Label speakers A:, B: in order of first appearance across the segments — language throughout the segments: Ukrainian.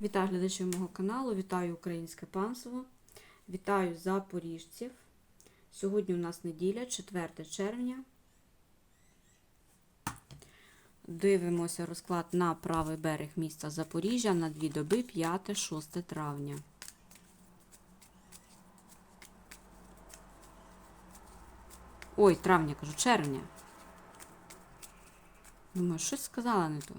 A: Вітаю глядачів мого каналу, вітаю українське панство, вітаю запоріжців. Сьогодні у нас неділя, 4 червня. Дивимося розклад на правий берег міста Запоріжжя на дві доби 5-6 травня. Ой, травня кажу, червня. Думаю, щось сказала не то.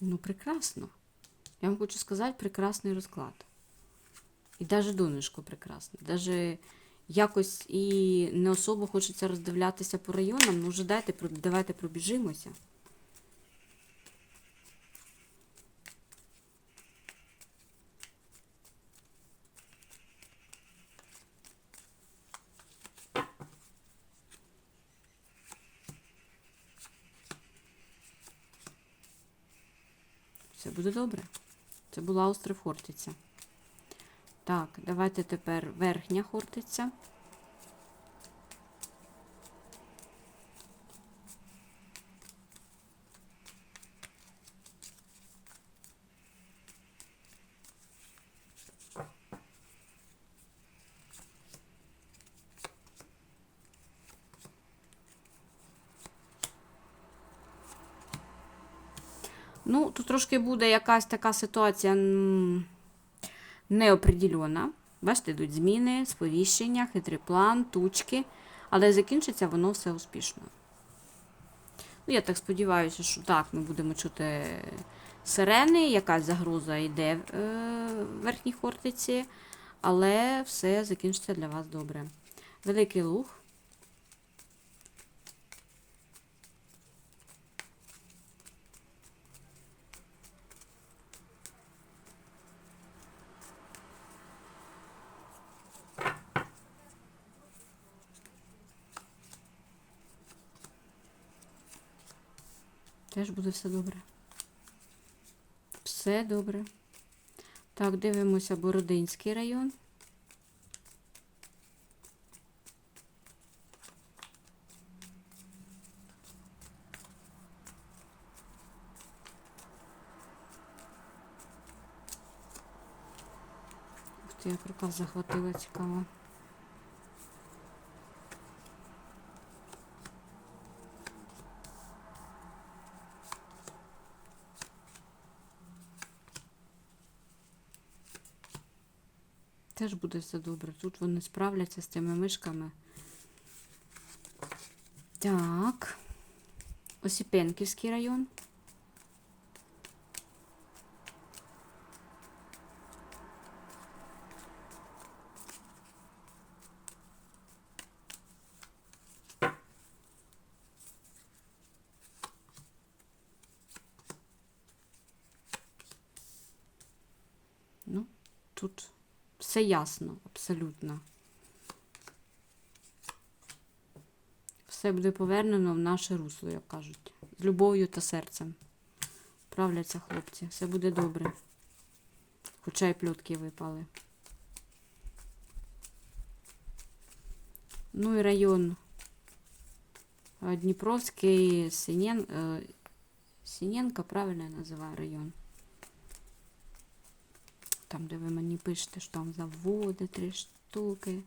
A: Ну, прекрасно. Я вам хочу сказати, прекрасний розклад. І навіть донечко прекрасне. Даже якось і не особо хочеться роздивлятися по районам. Ну, вже дайте, давайте пробіжимося. Все буде добре. Це була острів Хортиця. Так, давайте тепер верхня Хортиця. Ну, тут трошки буде якась така ситуація м. Бачите, йдуть зміни, сповіщення, хитрий план, тучки, але закінчиться воно все успішно. Ну, я так сподіваюся, що так, ми будемо чути сирени, якась загроза йде е, в верхній хортиці, але все закінчиться для вас добре. Великий луг. Теж буде все добре. Все добре. Так, дивимося Бородинський район. Ух ти, як рука захватила цікаво. Теж буде все добре. Тут вони справляться з цими мишками. Так. Осіпенківський район. Ну, тут все ясно, абсолютно. Все буде повернено в наше русло, як кажуть. З любов'ю та серцем. Правляться хлопці. Все буде добре. Хоча й пльотки випали. Ну і район Дніпровський Синєн... е, Синєнка, правильно я називаю район. Там, де ви мені пишете, що там заводи, три штуки.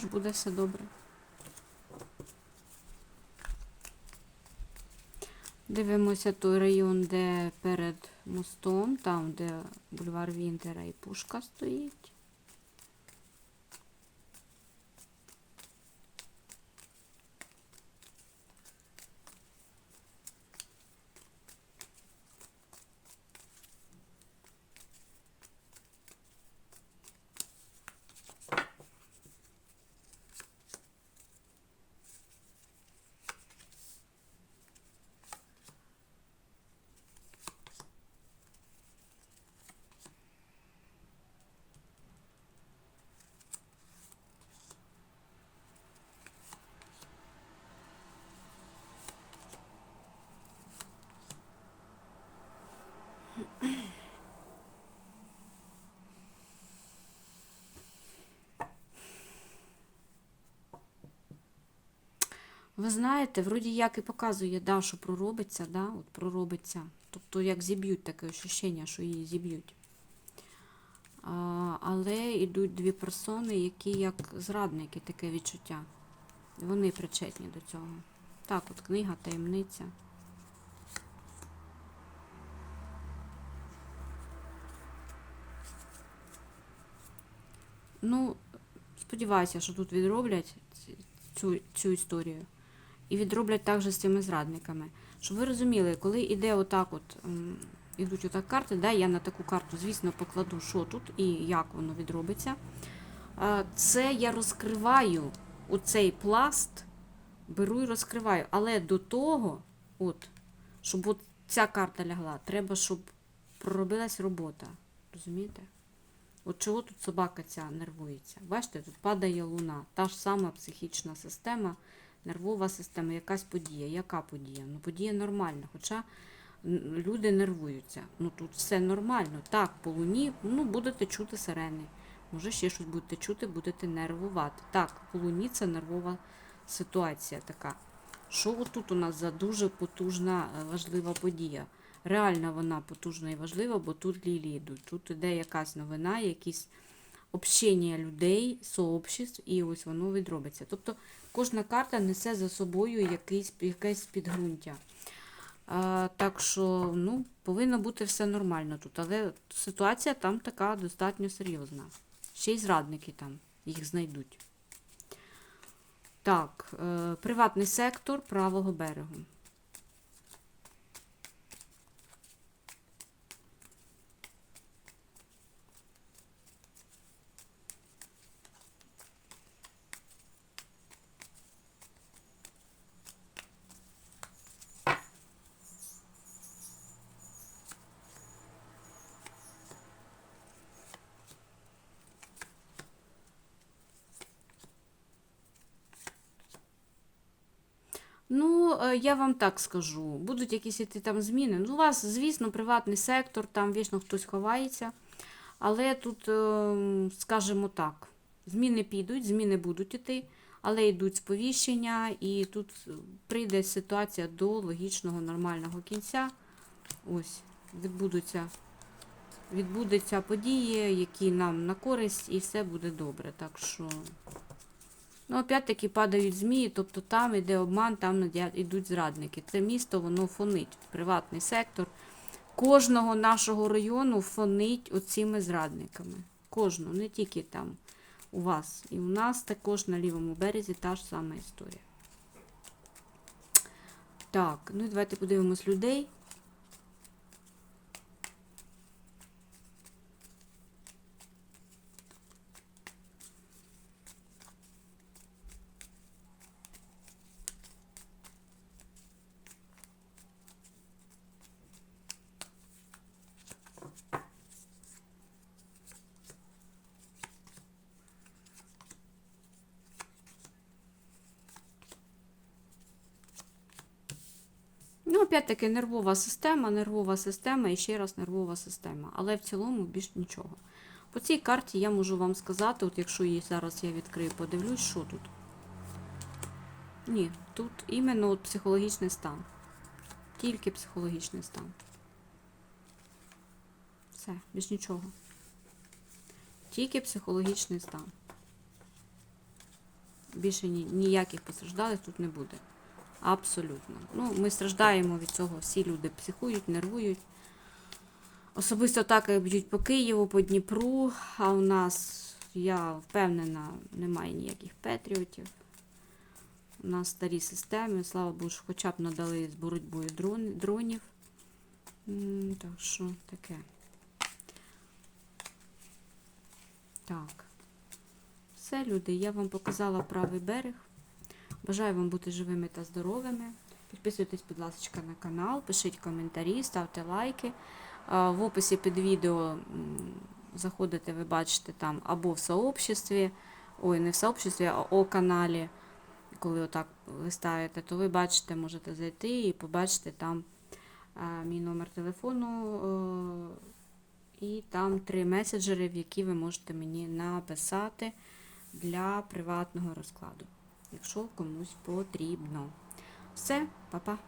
A: Теж буде все добре. Дивимося той район, де перед мостом, там, де бульвар Вінтера і пушка стоїть. Ви знаєте, вроді як і показує, да, що проробиться, да, от проробиться. Тобто як зіб'ють таке ощущення, що її зіб'ють. Але йдуть дві персони, які як зрадники, таке відчуття. Вони причетні до цього. Так, от книга, таємниця. Ну, сподіваюся, що тут відроблять цю, цю історію. І відроблять також з цими зрадниками. Щоб ви розуміли, коли іде отак, от ідуть отак карти, да, я на таку карту, звісно, покладу, що тут і як воно відробиться. Це я розкриваю оцей пласт, беру і розкриваю. Але до того, от, щоб от ця карта лягла, треба, щоб проробилась робота. Розумієте? От чого тут собака ця нервується? Бачите, тут падає луна, та ж сама психічна система, нервова система, якась подія. Яка подія? Ну, подія нормальна, хоча люди нервуються. Ну тут все нормально. Так, по луні ну, будете чути сирени. Може, ще щось будете чути, будете нервувати. Так, по луні це нервова ситуація така. Що отут у нас за дуже потужна, е, важлива подія? Реально вона потужна і важлива, бо тут лілії йдуть. Тут іде якась новина, якісь общення людей, сообществ, і ось воно відробиться. Тобто кожна карта несе за собою якийсь, якесь підґрунтя. А, так що ну, повинно бути все нормально тут. Але ситуація там така достатньо серйозна. Ще й зрадники там їх знайдуть. Так, е, приватний сектор правого берегу. Ну, е, я вам так скажу. Будуть якісь іти там зміни. Ну, у вас, звісно, приватний сектор, там вічно хтось ховається. Але тут, е, скажімо так, зміни підуть, зміни будуть іти, але йдуть сповіщення, і тут е, прийде ситуація до логічного нормального кінця. Ось, відбудуться, відбудуться події, які нам на користь, і все буде добре. Так що. Ну, опять-таки падають змії, тобто там іде обман, там йдуть зрадники. Це місто, воно фонить, приватний сектор. Кожного нашого району фонить оціми зрадниками. Кожного, не тільки там у вас. І у нас також на лівому березі та ж сама історія. Так, ну і давайте подивимось людей. Опять-таки, нервова система, нервова система і ще раз нервова система. Але в цілому більш нічого. По цій карті я можу вам сказати, от якщо її зараз я відкрию, подивлюсь, що тут. Ні, тут іменно от психологічний стан. Тільки психологічний стан. Все, більш нічого. Тільки психологічний стан. Більше ні, ніяких постраждалих тут не буде. Абсолютно. Ну, ми страждаємо від цього. Всі люди психують, нервують. Особисто атаки б'ють по Києву, по Дніпру, а у нас, я впевнена, немає ніяких патріотів. У нас старі системи, слава Богу, що хоча б надали з боротьбою дрон, дронів. Так що таке. Так. Все, люди, я вам показала правий берег. Бажаю вам бути живими та здоровими. Підписуйтесь, будь ласка, на канал, пишіть коментарі, ставте лайки. В описі під відео заходите, ви бачите там або в сообществі, ой, не в сообществі, а о каналі. Коли отак листаєте, то ви бачите, можете зайти і побачити там мій номер телефону. е, І там три меседжери, в які ви можете мені написати для приватного розкладу. Якщо комусь потрібно. Все, па-па.